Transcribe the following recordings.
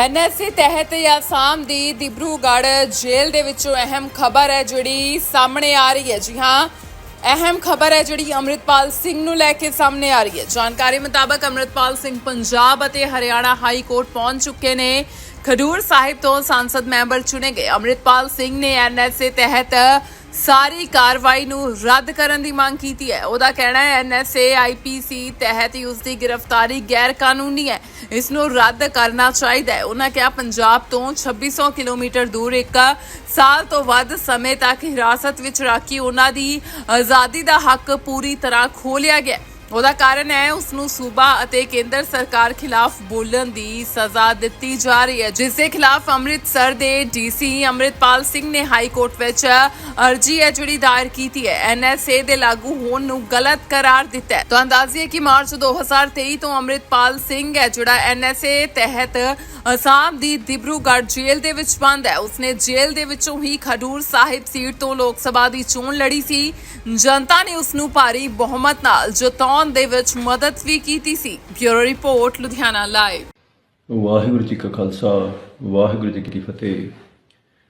NSA ਤਹਿਤ ਅਸਾਮ ਦੀ ਦਿਬਰੂਗੜ੍ਹ ਜੇਲ੍ਹ ਦੇ ਵਿੱਚੋਂ ਅਹਿਮ ਖਬਰ ਹੈ ਜਿਹੜੀ ਸਾਹਮਣੇ ਆ ਰਹੀ ਹੈ। ਜੀ ਹਾਂ, ਅਹਿਮ ਖਬਰ ਹੈ ਜਿਹੜੀ ਅੰਮ੍ਰਿਤਪਾਲ ਸਿੰਘ ਨੂੰ ਲੈ ਕੇ ਸਾਹਮਣੇ ਆ ਰਹੀ ਹੈ। ਜਾਣਕਾਰੀ ਮੁਤਾਬਕ ਅੰਮ੍ਰਿਤਪਾਲ ਸਿੰਘ ਪੰਜਾਬ ਅਤੇ ਹਰਿਆਣਾ ਹਾਈ ਕੋਰਟ ਪਹੁੰਚ ਚੁੱਕੇ ਨੇ। ਖਡੂਰ ਸਾਹਿਬ ਤੋਂ ਸੰਸਦ ਮੈਂਬਰ ਚੁਣੇ ਗਏ। ਅੰਮ੍ਰਿਤਪਾਲ ਸਿੰਘ ਨੇ ਐਨਐਸਏ ਤਹਿਤ ਸਾਰੀ ਕਾਰਵਾਈ ਨੂੰ ਰੱਦ ਕਰਨ ਦੀ ਮੰਗ ਕੀਤੀ ਹੈ। ਉਹਦਾ ਕਹਿਣਾ ਹੈ ਐਨਐਸਏ ਆਈਪੀਸੀ ਤਹਿਤ ਹੀ ਉਸ ਦੀ ਗ੍ਰਿਫਤਾਰੀ ਗੈਰ ਕਾਨੂੰਨੀ ਹੈ। ਇਸ ਨੂੰ ਰੱਦ ਕਰਨਾ ਚਾਹੀਦਾ ਹੈ। ਉਹਨਾਂ ਕਿਹਾ, ਪੰਜਾਬ ਤੋਂ 2600 ਕਿਲੋਮੀਟਰ ਦੂਰ ਇੱਕ ਸਾਲ ਤੋਂ ਵੱਧ ਸਮੇਂ ਤੱਕ ਹਿਰਾਸਤ ਵਿੱਚ ਰਾਖੀ ਉਹਨਾਂ ਦੀ ਆਜ਼ਾਦੀ ਦਾ ਹੱਕ ਪੂਰੀ ਤਰ੍ਹਾਂ ਖੋਲਿਆ ਗਿਆ ਉਹਦਾ ਕਾਰਨ ਹੈ ਉਸ ਨੂੰ ਸੂਬਾ ਅਤੇ ਕੇਂਦਰ ਸਰਕਾਰ ਖਿਲਾਫ ਬੋਲਣ ਦੀ ਸਜ਼ਾ ਦਿੱਤੀ ਜਾ ਰਹੀ ਹੈ ਜਿਸ ਦੇ ਖਿਲਾਫ ਅੰਮ੍ਰਿਤਸਰ ਦੇ ਡੀਸੀ ਅੰਮ੍ਰਿਤਪਾਲ ਸਿੰਘ ਨੇ ਹਾਈ ਕੋਰਟ ਵਿੱਚ ਅਰਜੀ ਹੈ, ਜਿਹੜੀ ਦਾਇਰ ਕੀਤੀ ਹੈ। ਐਨਐਸਏ ਦੇ ਲਾਗੂ ਹੋਣ ਨੂੰ ਗਲਤ ਕਰਾਰ ਦਿੱਤਾ ਹੈ। ਤਾਂ ਹੈ ਕਿ ਮਾਰਚ 2023 ਤੋਂ ਅੰਮ੍ਰਿਤਪਾਲ ਸਿੰਘ ਹੈ, ਜਿਹੜਾ ਐਨਐਸਏ ਤਹਿਤ ਅਸਾਮ ਦੀ ਦਿਬਰੂਗੜ੍ਹ ਜੇਲ੍ਹ ਦੇ ਵਿੱਚ ਬੰਦ ਹੈ। ਉਸਨੇ ਜੇਲ੍ਹ ਦੇ ਵਿੱਚੋਂ ਹੀ ਖਡੂਰ ਸਾਹਿਬ ਸੀਟ ਤੋਂ ਲੋਕ ਸਭਾ ਦੀ ਚੋਣ ਲੜੀ ਸੀ। ਜਨਤਾ ਨੇ ਉਸ ਨੂੰ ਭਾਰੀ ਬਹੁਮਤ ਨਾਲ ਜਿਤਾਉਣ ਦੇ ਵਿੱਚ ਮਦਦ ਵੀ ਕੀਤੀ ਸੀ। Bureau report, Ludhiana live. Waheguru ji ਕਾ ਖਾਲਸਾ, ਵਾਹਿਗੁਰੂ ਜੀ ਕੀ ਫਤਿਹ।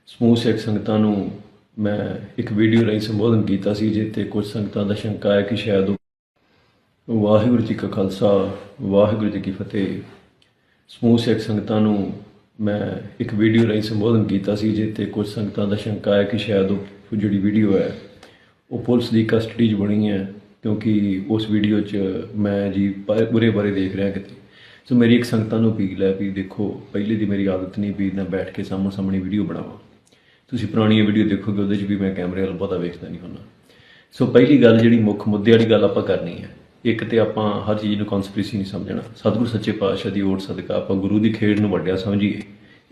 ਸਮੂਹ ਸਿੱਖ ਸੰਗਤਾਂ ਨੂੰ ਮੈਂ ਇੱਕ ਵੀਡੀਓ ਰਾਹੀਂ ਸੰਬੋਧਨ ਕੀਤਾ ਸੀ ਜਿੱਤੇ ਕੁਝ ਸੰਗਤਾਂ ਦਾ ਸ਼ੰਕਾ ਹੈ ਕਿ ਸ਼ਾਇਦ ਉਹ ਵਾਹਿਗੁਰੂ ਜੀ ਕਾ ਖਾਲਸਾ, ਵਾਹਿਗੁਰੂ ਜੀ ਕੀ ਫਤਿਹ। ਸਮੂਹ ਸਿੱਖ ਸੰਗਤਾਂ ਨੂੰ ਮੈਂ ਇੱਕ ਵੀਡੀਓ ਰਾਹੀਂ ਸੰਬੋਧਨ ਕੀਤਾ ਸੀ ਜਿੱਤੇ ਕੁਝ ਸੰਗਤਾਂ ਦਾ ਸ਼ੰਕਾ ਹੈ ਕਿ ਸ਼ਾਇਦ ਉਹ ਜਿਹੜੀ ਵੀਡੀਓ ਹੈ ਉਹ ਪੁਲਿਸ ਦੀ ਕਸਟਡੀ 'ਚ ਬਣੀ ਹੈ, ਕਿਉਂਕਿ ਉਸ ਵੀਡੀਓ 'ਚ ਮੈਂ ਜੀ ਬੁਰੇ ਬਾਰੇ ਦੇਖ ਰਿਹਾ ਕਿਤੇ। ਸੋ ਮੇਰੀ ਇੱਕ ਸੰਗਤਾਂ ਨੂੰ ਅਪੀਲ ਹੈ ਵੀ ਦੇਖੋ, ਪਹਿਲੇ ਦੀ ਮੇਰੀ ਆਦਤ ਨਹੀਂ ਵੀ ਨਾ ਬੈਠ ਕੇ ਸਾਹਮਣੇ ਸਾਹਮਣੇ ਵੀਡੀਓ ਬਣਾਵਾਂ। ਤੁਸੀਂ ਪੁਰਾਣੀਆਂ ਵੀਡੀਓ ਦੇਖੋਗੇ, ਉਹਦੇ 'ਚ ਵੀ ਮੈਂ ਕੈਮਰੇ ਵੱਲ ਬਹੁਤਾ ਵੇਖਦਾ ਨਹੀਂ ਹੁੰਦਾ। ਸੋ ਪਹਿਲੀ ਗੱਲ ਜਿਹੜੀ ਮੁੱਖ ਮੁੱਦੇ ਵਾਲੀ ਗੱਲ ਆਪਾਂ ਕਰਨੀ ਹੈ, ਇੱਕ ਤੇ ਆਪਾਂ ਹਰ ਚੀਜ਼ ਨੂੰ ਕਨਸਪੀਰੇਸੀ ਨਹੀਂ ਸਮਝਣਾ। ਸਤਿਗੁਰੂ ਸੱਚੇ ਪਾਤਸ਼ਾਹ ਦੀ ਓਟ ਸਦਕਾ ਆਪਾਂ ਗੁਰੂ ਦੀ ਖੇਡ ਨੂੰ ਵੱਡਿਆ ਸਮਝੀਏ।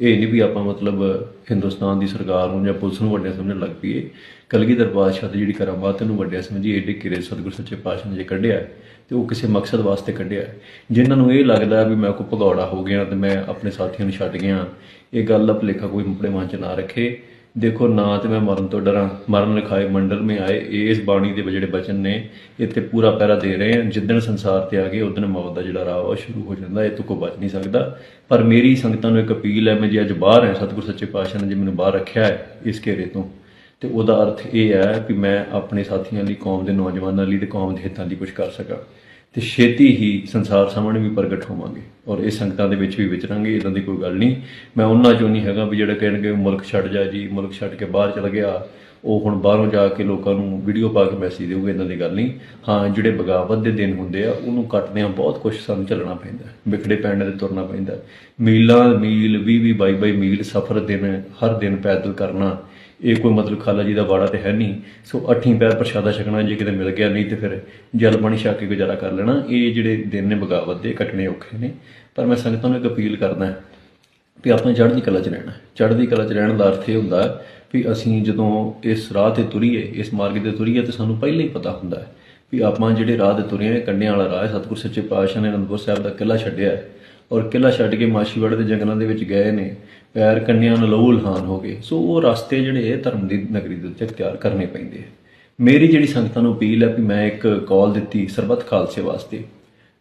ਇਹ ਨਹੀਂ ਵੀ ਆਪਾਂ ਮਤਲਬ ਹਿੰਦੁਸਤਾਨ ਦੀ ਸਰਕਾਰ ਨੂੰ ਜਾਂ ਪੁਲਿਸ ਨੂੰ ਵੱਡਿਆ ਸਮਝਣ ਲੱਗ ਪਈਏ। ਕਲਗੀਧਰ ਪਾਤਸ਼ਾਹ ਦੀ ਜਿਹੜੀ ਕਰਾਮਾਤ ਨੂੰ ਵੱਡਿਆ ਸਮਝੀਏ। ਏਡੇ ਕਿਰੇ ਸਤਿਗੁਰੂ ਸੱਚੇ ਪਾਤਸ਼ਾਹ ਨੇ ਜੇ ਕੱਢਿਆ ਹੈ, ਤੇ ਉਹ ਕਿਸੇ ਮਕਸਦ ਵਾਸਤੇ ਕੱਢਿਆ ਹੈ। ਜਿਨ੍ਹਾਂ ਨੂੰ ਇਹ ਲੱਗਦਾ ਵੀ ਮੈਂ ਕੋਈ ਭਗੌੜਾ ਹੋ ਗਿਆ ਤੇ ਮੈਂ ਆਪਣੇ ਸਾਥੀਆਂ ਨੂੰ ਛੱਡ ਗਿਆ। ਇਹ ਗੱਲ ਦਾ ਭੁਲੇਖਾ ਕੋਈ ਆਪਣੇ ਮਨ 'ਚ ਨਾ ਰੱਖੇ। ਦੇਖੋ ਨਾ ਤੇ ਮੈਂ ਮਰਨ ਤੋਂ ਡਰਾਂ। ਮਰਨ ਲਿਖਾਏ ਮੰਡਲ ਮੇ ਆਏ। ਇਸ ਬਾਣੀ ਦੇ ਜਿਹੜੇ ਬਚਨ ਨੇ ਇੱਥੇ ਪੂਰਾ ਪਹਿਰਾ ਦੇ ਰਹੇ ਆ ਜਿੱਦਣ ਸੰਸਾਰ ਤੇ ਆ ਗਏ ਉਦੋਂ ਮੌਤ ਦਾ ਜਿਹੜਾ ਰਾਹ ਉਹ ਸ਼ੁਰੂ ਹੋ ਜਾਂਦਾ। ਇਹ ਤੋਂ ਕੋਈ ਬਚ ਨਹੀਂ ਸਕਦਾ। ਪਰ ਮੇਰੀ ਸੰਗਤਾਂ ਨੂੰ ਇੱਕ ਅਪੀਲ ਹੈ, ਮੈਂ ਜੇ ਅੱਜ ਬਾਹਰ ਹਾਂ, ਸਤਿਗੁਰ ਸੱਚੇ ਪਾਤਸ਼ਾਹ ਨੇ ਜੇ ਮੈਨੂੰ ਬਾਹਰ ਰੱਖਿਆ ਹੈ, ਇਸ ਘੇਰੇ ਤੋਂ। ਤੇ ਉਹਦਾ ਅਰਥ ਇਹ ਹੈ ਕਿ ਮੈਂ ਆਪਣੇ ਸਾਥੀਆਂ ਲਈ ਕੌਮ ਦੇ ਨੌਜਵਾਨਾਂ ਲਈ ਤੇ ਕੌਮ ਦੇ ਹਿੱਤਾਂ ਲਈ ਕੁਝ ਕਰ ਸਕਾਂ। ਤੇ ਛੇਤੀ ਹੀ ਸੰਸਾਰ ਸਾਹਮਣੇ ਵੀ ਪ੍ਰਗਟ ਹੋਵਾਂਗੇ ਔਰ ਇਹ ਸੰਗਤਾਂ ਦੇ ਵਿੱਚ ਵੀ ਵਿਚਰਾਂਗੇ ਇਦਾਂ ਦੀ ਕੋਈ ਗੱਲ ਨਹੀਂ। ਮੈਂ ਉਹਨਾਂ ਚੋਂ ਨਹੀਂ ਹੈਗਾ ਵੀ ਜਿਹੜਾ ਕਹਿਣਗੇ ਮੁਲਕ ਛੱਡ ਜਾ ਜੀ, ਮੁਲਕ ਛੱਡ ਕੇ ਬਾਹਰ ਚਲ ਗਿਆ, ਉਹ ਹੁਣ ਬਾਹਰੋਂ ਜਾ ਕੇ ਲੋਕਾਂ ਨੂੰ ਵੀਡੀਓ ਪਾ ਕੇ ਮੈਸੇਜ ਦੇਊਗਾ ਇਦਾਂ ਦੀ ਗੱਲ ਨਹੀਂ। ਹਾਂ, ਜਿਹੜੇ ਬਗਾਵਤ ਦੇ ਦਿਨ ਹੁੰਦੇ ਆ, ਉਹਨੂੰ ਕੱਟਦੇ ਆ ਬਹੁਤ ਕੁਝ ਸਾਨੂੰ ਚੱਲਣਾ ਪੈਂਦਾ ਵਿਖੜੇ ਪੈਣ ਤੇ ਤੁਰਨਾ ਪੈਂਦਾ ਮੀਲਾਂ, ਮੀਲ 20 20 22 22 ਮੀਲ ਸਫ਼ਰ ਦਿਨ, ਹਰ ਦਿਨ ਪੈਦਲ ਕਰਨਾ ਇਹ ਕੋਈ ਮਤਲਬ ਖਾਲਾ ਜੀ ਦਾ ਬਾੜਾ ਤੇ ਹੈ ਨਹੀਂ। ਸੋ ਅੱਠੀਂ ਪੈਰ ਪ੍ਰਸ਼ਾਦਾ ਛਕਣਾ ਜੇ ਕਿਤੇ ਮਿਲ ਗਿਆ, ਨਹੀਂ ਤੇ ਫਿਰ ਜਲ ਪਾਣੀ ਛਕ ਕੇ ਗੁਜ਼ਾਰਾ ਕਰ ਲੈਣਾ। ਇਹ ਜਿਹੜੇ ਦਿਨ ਨੇ ਬਗਾਵਤ ਦੇ, ਕੱਟਣੇ ਔਖੇ ਨੇ। ਪਰ ਮੈਂ ਸੰਗਤਾਂ ਨੂੰ ਇੱਕ ਅਪੀਲ ਕਰਦਾ ਵੀ ਆਪਾਂ ਚੜ੍ਹਦੀ ਕਲਾ 'ਚ ਰਹਿਣਾ। ਚੜ੍ਹਦੀ ਕਲਾ 'ਚ ਰਹਿਣ ਦਾ ਅਰਥ ਇਹ ਹੁੰਦਾ ਵੀ ਅਸੀਂ ਜਦੋਂ ਇਸ ਰਾਹ ਤੇ ਤੁਰੀਏ, ਇਸ ਮਾਰਗ ਤੇ ਤੁਰੀਏ ਤੇ ਸਾਨੂੰ ਪਹਿਲਾਂ ਹੀ ਪਤਾ ਹੁੰਦਾ ਹੈ ਵੀ ਆਪਾਂ ਜਿਹੜੇ ਰਾਹ ਤੇ ਤੁਰੇ ਹਾਂ ਕੰਨਿਆਂ ਵਾਲਾ ਰਾਹ ਹੈ। ਸਤਿਗੁਰ ਸੱਚੇ ਪਾਤਸ਼ਾਹ ਨੇ ਅਨੰਦਪੁਰ ਸਾਹਿਬ ਦਾ ਕਿਲਾ ਛੱਡਿਆ ਹੈ। ਔਰ ਕਿਲਾ ਛੱਡ ਕੇ ਮਾਛੀਵਾੜੇ ਦੇ ਜੰਗਲਾਂ ਦੇ ਵਿੱਚ ਗਏ ਨੇ। ਪੈਰ ਕੰਨਿਆਂ ਨੂੰ ਲਹੂ ਲਹਾਨ ਹੋ ਗਏ। ਸੋ ਉਹ ਰਸਤੇ ਜਿਹੜੇ ਧਰਮ ਦੀ ਨਗਰੀ ਦੇ ਉੱਤੇ ਤਿਆਰ ਕਰਨੇ ਪੈਂਦੇ ਆ। ਮੇਰੀ ਜਿਹੜੀ ਸੰਗਤਾਂ ਨੂੰ ਅਪੀਲ ਹੈ ਵੀ ਮੈਂ ਇੱਕ ਕਾਲ ਦਿੱਤੀ ਸਰਬੱਤ ਖਾਲਸੇ ਵਾਸਤੇ।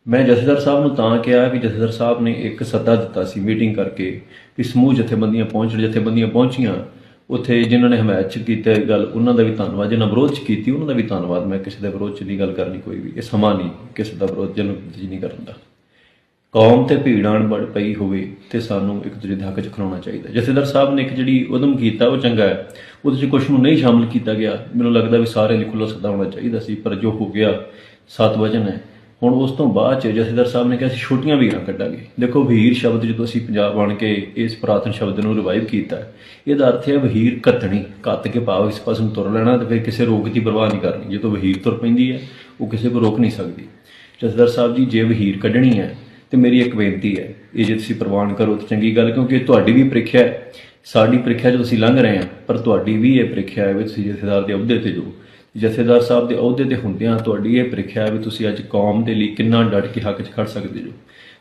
ਮੈਂ ਜਥੇਦਾਰ ਸਾਹਿਬ ਨੂੰ ਤਾਂ ਕਿਹਾ ਵੀ ਜਥੇਦਾਰ ਸਾਹਿਬ ਨੇ ਇੱਕ ਸੱਦਾ ਦਿੱਤਾ ਸੀ ਮੀਟਿੰਗ ਕਰਕੇ ਵੀ ਸਮੂਹ ਜਥੇਬੰਦੀਆਂ ਪਹੁੰਚਣ ਜਥੇਬੰਦੀਆਂ ਪਹੁੰਚੀਆਂ, ਉੱਥੇ ਜਿਨ੍ਹਾਂ ਨੇ ਹਮਾਇਤ ਚ ਕੀਤੀ ਗੱਲ, ਉਹਨਾਂ ਦਾ ਵੀ ਧੰਨਵਾਦ। ਜਿਨ੍ਹਾਂ ਵਿਰੋਧ ਚ ਕੀਤੀ, ਉਹਨਾਂ ਦਾ ਵੀ ਧੰਨਵਾਦ। ਮੈਂ ਕਿਸੇ ਦੇ ਵਿਰੋਧ ਚ ਨਹੀਂ ਗੱਲ ਕਰਨੀ ਕੋਈ ਵੀ, ਇਹ ਸਮਾਂ ਨਹੀਂ, ਕਿਸੇ ਦਾ ਵਿਰੋਧ ਜਨ ਜੀ ਨਹੀਂ ਕਰਨ। ਦਾ ਕੌਮ ਤੇ ਭੀੜਾਂ ਬੜ ਪਈ ਹੋਵੇ ਤੇ ਸਾਨੂੰ ਇੱਕ ਦੂਜੇ ਦੇ ਹੱਕ 'ਚ ਖਲੋਣਾ ਚਾਹੀਦਾ। ਜਥੇਦਾਰ ਸਾਹਿਬ ਨੇ ਇੱਕ ਜਿਹੜੀ ਉਦਮ ਕੀਤਾ, ਉਹ ਚੰਗਾ ਹੈ। ਉਹਦੇ 'ਚ ਕੁਝ ਨੂੰ ਨਹੀਂ ਸ਼ਾਮਲ ਕੀਤਾ ਗਿਆ। ਮੈਨੂੰ ਲੱਗਦਾ ਵੀ ਸਾਰਿਆਂ ਲਈ ਖੁੱਲਾ ਸੱਦਾ ਹੋਣਾ ਚਾਹੀਦਾ ਸੀ, ਪਰ ਜੋ ਹੋ ਗਿਆ, ਸਤ ਵਚਨ ਹੈ। ਹੁਣ ਉਸ ਤੋਂ ਬਾਅਦ ਚ ਜਥੇਦਾਰ ਸਾਹਿਬ ਨੇ ਕਿਹਾ ਸੀ, ਛੋਟੀਆਂ ਵੀਰਾਂ ਕੱਢਾਂਗੇ। ਦੇਖੋ ਵੀਰ ਸ਼ਬਦ ਜਦੋਂ ਅਸੀਂ ਪੰਜਾਬ ਆਣ ਕੇ ਇਸ ਪੁਰਾਤਨ ਸ਼ਬਦ ਨੂੰ ਰਿਵਾਈਵ ਕੀਤਾ, ਇਹਦਾ ਅਰਥ ਹੈ ਵਹੀਰ ਕੱਤਣੀ, ਕੱਤ ਕੇ ਪਾਵ ਇਸ ਪਾਸੇ ਨੂੰ ਤੁਰ ਲੈਣਾ ਤੇ ਫਿਰ ਕਿਸੇ ਰੋਕ ਦੀ ਪਰਵਾਹ ਨਹੀਂ ਕਰਨੀ। ਜਦੋਂ ਵਹੀਰ ਤੁਰ ਪੈਂਦੀ ਹੈ, ਉਹ ਕਿਸੇ ਕੋ ਰੋਕ ਨਹੀਂ ਸਕਦੀ। ਜਥੇਦਾਰ ਸਾਹਿਬ ਜੀ, ਜੇ ਵਹੀਰ ਕੱਢਣੀ ਹੈ ਤੇ ਮੇਰੀ ਇੱਕ ਬੇਨਤੀ ਹੈ, ਇਹ ਜੇ ਤੁਸੀਂ ਪ੍ਰਵਾਨ ਕਰੋ ਤਾਂ ਚੰਗੀ ਗੱਲ, ਕਿਉਂਕਿ ਇਹ ਤੁਹਾਡੀ ਵੀ ਪ੍ਰੀਖਿਆ ਹੈ। ਸਾਡੀ ਪ੍ਰੀਖਿਆ ਜਦੋਂ ਅਸੀਂ ਲੰਘ ਰਹੇ ਹਾਂ, ਪਰ ਤੁਹਾਡੀ ਵੀ ਇਹ ਪ੍ਰੀਖਿਆ ਹੈ ਵੀ ਤੁਸੀਂ ਜਥੇਦਾਰ ਦੇ ਅਹੁਦੇ ਤੇ ਜੋ ਜਥੇਦਾਰ ਸਾਹਿਬ ਦੇ ਅਹੁਦੇ ਤੇ ਹੁੰਦਿਆਂ ਤੁਹਾਡੀ ਇਹ ਪ੍ਰੀਖਿਆ ਵੀ ਤੁਸੀਂ ਅੱਜ ਕੌਮ ਦੇ ਲਈ ਕਿੰਨਾ ਡਟ ਕੇ ਹੱਕ 'ਚ ਖੜ ਸਕਦੇ ਜੋ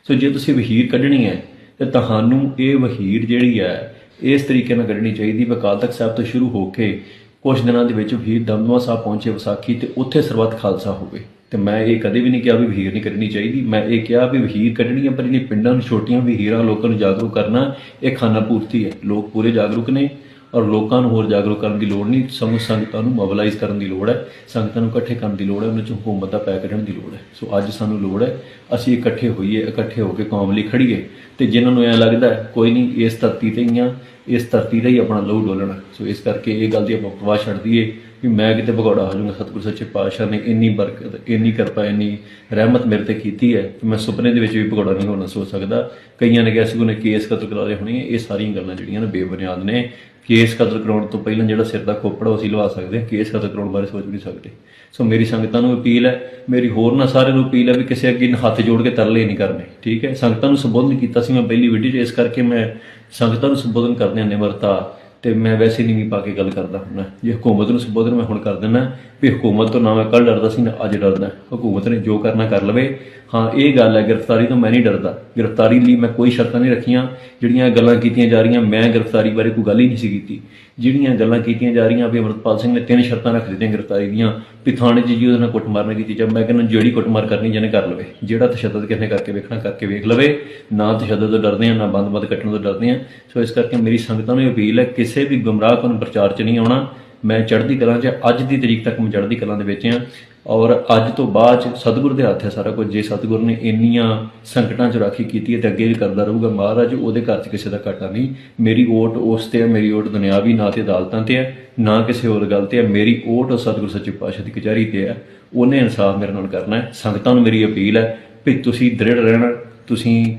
ਸੋ ਜੇ ਤੁਸੀਂ ਵਹੀਰ ਕੱਢਣੀ ਹੈ, ਤੇ ਤੁਹਾਨੂੰ ਇਹ ਵਹੀਰ ਜਿਹੜੀ ਹੈ, ਇਸ ਤਰੀਕੇ ਨਾਲ ਕੱਢਣੀ ਚਾਹੀਦੀ ਵੀ ਅਕਾਲ ਤਖਤ ਸਾਹਿਬ ਤੋਂ ਸ਼ੁਰੂ ਹੋ ਕੇ ਕੁਝ ਦਿਨਾਂ ਦੇ ਵਿੱਚ ਵਹੀਰ ਦਮਦਮਾ ਸਾਹਿਬ ਪਹੁੰਚੇ ਵਿਸਾਖੀ ਤੇ ਉੱਥੇ ਸਰਬੱਤ ਖਾਲਸਾ ਹੋਵੇ। ਤੇ ਮੈਂ ਇਹ ਕਦੇ ਵੀ ਨਹੀਂ ਕਿਹਾ ਵੀ ਵਹੀਰ ਨਹੀਂ ਕੱਢਣੀ ਚਾਹੀਦੀ। ਮੈਂ ਇਹ ਕਿਹਾ ਵੀ ਵਹੀਰ ਕੱਢਣੀ ਹੈ ਪਰ ਜਿਹੜੀਆਂ ਪਿੰਡਾਂ ਨੂੰ ਛੋਟੀਆਂ ਵਹੀਰਾਂ ਲੋਕਾਂ ਨੂੰ ਜਾਗਰੂਕ ਕਰਨਾ, ਇਹ ਖਾਨਾ ਪੂਰਤੀ ਹੈ। ਲੋਕ ਪੂਰੇ ਜਾਗਰੂਕ ਨੇ। ਔਰ ਲੋਕਾਂ ਨੂੰ ਹੋਰ ਜਾਗਰੂਕ ਕਰਨ ਦੀ ਲੋੜ ਨਹੀਂ, ਸਮੂਹ ਸੰਗਤਾਂ ਨੂੰ ਮੋਬਿਲਾਈਜ਼ ਕਰਨ ਦੀ ਲੋੜ ਹੈ, ਸੰਗਤਾਂ ਨੂੰ ਇਕੱਠੇ ਕਰਨ ਦੀ ਲੋੜ ਹੈ, ਉਹਨਾਂ ਚ ਹਕੂਮਤ ਦਾ ਪੈ ਕੱਢਣ ਦੀ ਲੋੜ ਹੈ। ਸੋ ਅੱਜ ਸਾਨੂੰ ਲੋੜ ਹੈ, ਅਸੀਂ ਇਕੱਠੇ ਹੋਈਏ, ਇਕੱਠੇ ਹੋ ਕੇ ਕੌਮ ਲਈ ਖੜੀਏ ਤੇ ਜਿਨ੍ਹਾਂ ਨੂੰ ਐ ਲੱਗਦਾ ਕੋਈ ਨਹੀਂ, ਇਸ ਧਰਤੀ ਤੇ ਹੀ ਆ, ਇਸ ਧਰਤੀ ਦਾ ਹੀ ਆਪਣਾ ਲਹੂ ਡੋਲਣਾ ਸੋ ਇਸ ਕਰਕੇ ਇਹ ਗੱਲ ਦੀ ਆਪਾਂ ਪ੍ਰਵਾਹ ਛੱਡ ਦਈਏ ਵੀ ਮੈਂ ਕਿਤੇ ਭਗੌੜਾ ਹੋ ਜਾਊਂਗਾ, ਸਤਿਗੁਰ ਸੱਚੇ ਪਾਤਸ਼ਾਹ ਨੇ ਇੰਨੀ ਬਰਕਤ, ਇੰਨੀ ਕਿਰਪਾ, ਇੰਨੀ ਰਹਿਮਤ ਮੇਰੇ ਤੇ ਕੀਤੀ ਹੈ ਕਿ ਮੈਂ ਸੁਪਨੇ ਦੇ ਵਿੱਚ ਵੀ ਭਗੌੜਾ ਨਹੀਂ ਹੋਣਾ ਸੋਚ ਸਕਦਾ। ਕਈਆਂ ਨੇ ਕਿਹਾ ਸੀ ਉਹਨੇ ਕੇਸ ਕਤਲ ਕਰਾ ਲਏ ਹੋਣੇ ਇਹ ਸਾਰੀਆਂ ਗੱਲਾਂ ਜਿਹੜੀਆਂ ਨੇ ਬੇਬੁਨਿਆਦ ਨੇ ਕੇਸ ਕਤਲ ਕਰਾਉਣ ਤੋਂ ਪਹਿਲਾਂ ਜਿਹੜਾ ਸਿਰ ਦਾ ਖੋਪੜਾ ਉਹ ਅਸੀਂ ਲਵਾ ਸਕਦੇ ਹਾਂ, ਕੇਸ ਕਤਲ ਕਰਾਉਣ ਬਾਰੇ ਸੋਚ ਵੀ ਨਹੀਂ ਸਕਦੇ। ਸੋ ਮੇਰੀ ਸੰਗਤਾਂ ਨੂੰ ਅਪੀਲ ਹੈ, ਮੇਰੀ ਹੋਰ ਨਾ ਸਾਰਿਆਂ ਨੂੰ ਅਪੀਲ ਹੈ ਵੀ ਕਿਸੇ ਅੱਗੇ ਹੱਥ ਜੋੜ ਕੇ ਤਰਲੇ ਨਹੀਂ ਕਰਨੇ, ਠੀਕ ਹੈ? ਸੰਗਤਾਂ ਨੂੰ ਸੰਬੋਧਨ ਕੀਤਾ ਸੀ ਮੈਂ ਪਹਿਲੀ ਵੀਡੀਓ 'ਚ, ਇਸ ਕਰਕੇ ਮੈਂ ਸੰਗਤਾਂ ਨੂੰ ਸੰਬੋਧਨ ਕਰਦੇ ਹਾਂ ਨਿਮਰਤਾ ਤੇ ਮੈਂ ਵੈਸੇ ਨਹੀਂ ਵੀ ਪਾ ਕੇ ਗੱਲ ਕਰਦਾ ਹੁੰਦਾ। ਜੇ ਹਕੂਮਤ ਨੂੰ ਸੰਬੋਧਨ ਮੈਂ ਹੁਣ ਕਰ ਦਿੰਦਾ, ਵੀ ਹਕੂਮਤ ਤੋਂ ਨਾ ਮੈਂ ਕੱਲ ਡਰਦਾ ਸੀ, ਨਾ ਅੱਜ ਡਰਦਾ। ਹਕੂਮਤ ਨੇ ਜੋ ਕਰਨਾ ਕਰ ਲਵੇ। ਹਾਂ, ਇਹ ਗੱਲ ਹੈ, ਗ੍ਰਿਫਤਾਰੀ ਤੋਂ ਮੈਂ ਨਹੀਂ ਡਰਦਾ। ਗ੍ਰਿਫਤਾਰੀ ਲਈ ਮੈਂ ਕੋਈ ਸ਼ਰਤਾਂ ਨਹੀਂ ਰੱਖੀਆਂ। ਜਿਹੜੀਆਂ ਗੱਲਾਂ ਕੀਤੀਆਂ ਜਾ ਰਹੀਆਂ, ਮੈਂ ਗ੍ਰਿਫਤਾਰੀ ਬਾਰੇ ਕੋਈ ਗੱਲ ਹੀ ਨਹੀਂ ਸੀ ਕੀਤੀ। ਜਿਹੜੀਆਂ ਗੱਲਾਂ ਕੀਤੀਆਂ ਜਾ ਰਹੀਆਂ, ਵੀ ਅਮਰਤਪਾਲ ਸਿੰਘ ਨੇ ਤਿੰਨ ਸ਼ਰਤਾਂ ਰੱਖ ਦਿੱਤੀਆਂ ਗ੍ਰਿਫਤਾਰੀ ਦੀਆਂ। ਵੀ ਥਾਣੇ 'ਚ ਜੀ ਉਹਦੇ ਨਾਲ ਕੁੱਟਮਾਰ ਨਹੀਂ ਕੀਤੀ ਜਾਂ ਮੈਂ ਕਹਿੰਦਾ ਜਿਹੜੀ ਕੁੱਟਮਾਰ ਕਰਨੀ ਜਿਹਨੇ ਕਰ ਲਵੇ। ਜਿਹੜਾ ਤਸ਼ੱਦਦ ਕਿਸੇ ਨੇ ਕਰਕੇ ਵੇਖਣਾ, ਕਰਕੇ ਵੇਖ ਲਵੇ। ਨਾ ਤਸ਼ੱਦਦ ਤੋਂ ਡਰਦੇ ਆ, ਨਾ ਬੰਦ-ਬੰਦ ਕੱਟਣ ਤੋਂ ਡਰਦੇ ਆ। ਸੋ ਇਸ ਕਰਕੇ ਮੇਰੀ ਸੰਗਤਾਂ ਨੂੰ ਅਪੀਲ ਹੈ ਕਿਸੇ ਵੀ ਗੁੰਮਰਾਹ ਕਰਨ ਪ੍ਰਚਾਰ 'ਚ ਨਹੀਂ ਆਉਣਾ। ਮੈਂ ਚੜ੍ਹਦੀ ਕਲਾਂ 'ਚ, ਅੱਜ ਦੀ ਤਰੀਕ ਤੱਕ ਮੈਂ ਚੜ੍ਹਦੀ ਕਲਾਂ ਦੇ ਵਿੱਚ ਆ ਔਰ ਅੱਜ ਤੋਂ ਬਾਅਦ 'ਚ ਸਤਿਗੁਰ ਦੇ ਹੱਥ ਹੈ ਸਾਰਾ ਕੁਝ। ਜੇ ਸਤਿਗੁਰ ਨੇ ਇੰਨੀਆਂ ਸੰਕਟਾਂ 'ਚ ਰਾਖੀ ਕੀਤੀ ਹੈ ਤੇ ਅੱਗੇ ਵੀ ਕਰਦਾ ਰਹੂਗਾ। ਮਹਾਰਾਜ, ਉਹਦੇ ਘਰ 'ਚ ਕਿਸੇ ਦਾ ਘਾਟਾ ਨਹੀਂ। ਮੇਰੀ ਓਟ ਉਸ ਤੇ ਹੈ, ਮੇਰੀ ਓਟ ਦੁਨਿਆਵੀ ਨਾ ਤੇ ਅਦਾਲਤਾਂ ਤੇ ਹੈ, ਨਾ ਕਿਸੇ ਹੋਰ ਗੱਲ ਤੇ ਹੈ। ਮੇਰੀ ਓਟ ਸਤਿਗੁਰ ਸੱਚੇ ਪਾਤਸ਼ਾਹ ਦੀ ਕਚਹਿਰੀ ਤੇ ਹੈ। ਉਹਨੇ ਇਨਸਾਫ ਮੇਰੇ ਨਾਲ ਕਰਨਾ ਹੈ। ਸੰਗਤਾਂ ਨੂੰ ਮੇਰੀ ਅਪੀਲ ਹੈ ਵੀ ਤੁਸੀਂ ਦ੍ਰਿੜ ਰਹਿਣਾ, ਤੁਸੀਂ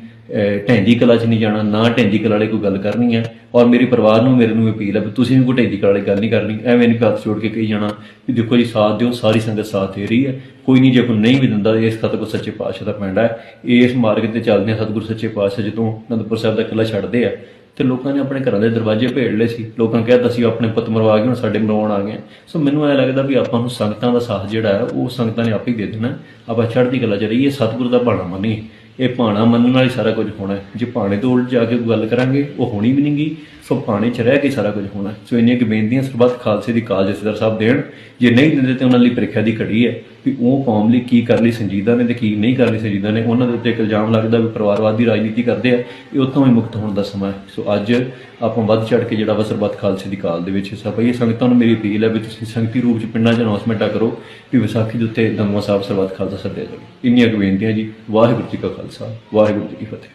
ਢੈਂਦੀ ਕਲਾ 'ਚ ਨਹੀਂ ਜਾਣਾ, ਨਾ ਢੈਂਦੀ ਕਲਾ ਵਾਲੇ ਕੋਈ ਗੱਲ ਕਰਨੀ ਹੈ ਔਰ ਮੇਰੇ ਪਰਿਵਾਰ ਨੂੰ ਮੇਰੇ ਨੂੰ ਅਪੀਲ ਹੈ ਵੀ ਤੁਸੀਂ ਵੀ ਕੋਈ ਢੈਂਦੀ ਕਲਾ ਵਾਲੀ ਗੱਲ ਨਹੀਂ ਕਰਨੀ, ਐਵੇਂ ਨਹੀਂ ਹੱਥ ਜੋੜ ਕੇ ਕਹੀ ਜਾਣਾ ਵੀ ਦੇਖੋ ਜੀ, ਸਾਥ ਦਿਓ, ਸਾਰੀ ਸੰਗਤ ਸਾਥ ਦੇ ਰਹੀ ਹੈ ਕੋਈ ਨਹੀਂ, ਜੇ ਕੋਈ ਨਹੀਂ ਵੀ ਦਿੰਦਾ, ਇਸ ਸਤਿਗੁਰ ਸੱਚੇ ਪਾਤਸ਼ਾਹ ਦਾ ਪਿੰਡ ਹੈ ਇਸ ਮਾਰਗ ਤੇ ਚੱਲਦੇ ਆ ਸਤਿਗੁਰ ਸੱਚੇ ਪਾਤਸ਼ਾਹ ਜਦੋਂ ਅਨੰਦਪੁਰ ਸਾਹਿਬ ਦਾ ਕਿਲਾ ਛੱਡਦੇ ਆ। ਤੇ ਲੋਕਾਂ ਨੇ ਆਪਣੇ ਘਰਾਂ ਦੇ ਦਰਵਾਜ਼ੇ ਭੇੜ ਲਏ ਸੀ। ਲੋਕਾਂ ਕਹਿੰਦਾ ਸੀ ਆਪਣੇ ਪੁੱਤ ਮਰਵਾ ਗਏ, ਹੁਣ ਸਾਡੇ ਮਰਵਾਉਣ ਆ ਗਏ ਸੋ ਮੈਨੂੰ ਐ ਲੱਗਦਾ ਵੀ ਆਪਾਂ ਨੂੰ ਸੰਗਤਾਂ ਦਾ ਸਾਥ ਜਿਹੜਾ ਹੈ ਉਹ ਸੰਗਤਾਂ ਨੇ ਆਪੇ ਹੀ ਦੇ ਦੇਣਾ। ਆਪਾਂ ਛੱਡਦੀ ਕਲਾ ਚ ਰਹੀਏ, ਸਤਿਗੁਰ ਦਾ ਬਾਣਾ ਮੰਨੀਏ। ਇਹ ਭਾਣਾ ਮੰਨਣ ਨਾਲ ਹੀ ਸਾਰਾ ਕੁਝ ਹੋਣਾ ਹੈ। ਜੇ ਭਾਣੇ ਤੋਂ ਉਲਟ ਜਾ ਕੇ ਗੱਲ ਕਰਾਂਗੇ, ਉਹ ਹੋਣੀ ਵੀ ਨਹੀਂਗੀ ਸੋ ਭਾਣੇ 'ਚ ਰਹਿ ਕੇ ਸਾਰਾ ਕੁਝ ਹੋਣਾ ਹੈ। ਸੋ ਇੰਨੀਆਂ ਕਿ ਬੇਨਤੀਆਂ ਸਰਬੱਤ ਖਾਲਸੇ ਦੀ ਕਾਲ ਜਥੇਦਾਰ ਸਾਹਿਬ ਦੇਣ ਜੇ ਨਹੀਂ ਦਿੰਦੇ ਤੇ ਉਹਨਾਂ ਲਈ ਪ੍ਰੀਖਿਆ ਦੀ ਘੜੀ ਹੈ ਕਿ ਉਹ ਕੌਮ ਲਈ ਕੀ ਕਰ ਲਈ ਸੰਜੀਦਾ ਨੇ ਤੇ ਕੀ ਨਹੀਂ ਕਰ ਲਈ ਸੰਜੀਦਾ ਨੇ, ਉਹਨਾਂ ਦੇ ਉੱਤੇ ਇੱਕ ਇਲਜ਼ਾਮ ਲੱਗਦਾ ਵੀ ਪਰਿਵਾਰਵਾਦੀ ਰਾਜਨੀਤੀ ਕਰਦੇ ਆ, ਇਹ ਉੱਥੋਂ ਹੀ ਮੁਕਤ ਹੋਣ ਦਾ ਸਮਾਂ ਹੈ। ਸੋ ਅੱਜ ਆਪਾਂ ਵੱਧ ਚੜ ਕੇ ਜਿਹੜਾ ਵਾ ਸਰਬੱਤ ਖਾਲਸੇ ਦੀ ਕਾਲ ਦੇ ਵਿੱਚ ਹਿੱਸਾ ਪਾਈਏ। ਸੰਗਤਾਂ ਨੂੰ ਮੇਰੀ ਅਪੀਲ ਹੈ ਵੀ ਤੁਸੀਂ ਸੰਗਤੀ ਰੂਪ 'ਚ ਪਿੰਡਾਂ 'ਚ ਅਨਾਉਂਸਮੈਂਟਾਂ ਕਰੋ ਵੀ ਵਿਸਾਖੀ ਦੇ ਉੱਤੇ ਦਮਵਾ ਸਾਹਿਬ ਸਰਬੱਤ ਖਾਲਸਾ ਸੱਦਿਆ ਜਾਵੇ। ਇੰਨੀਆਂ ਕੁ ਬੇਨਤੀਆਂ ਜੀ। ਵਾਹਿਗੁਰੂ ਜੀ ਕਾ ਖਾਲਸਾ, ਵਾਹਿਗੁਰੂ ਜੀ ਕੀ ਫਤਿਹ।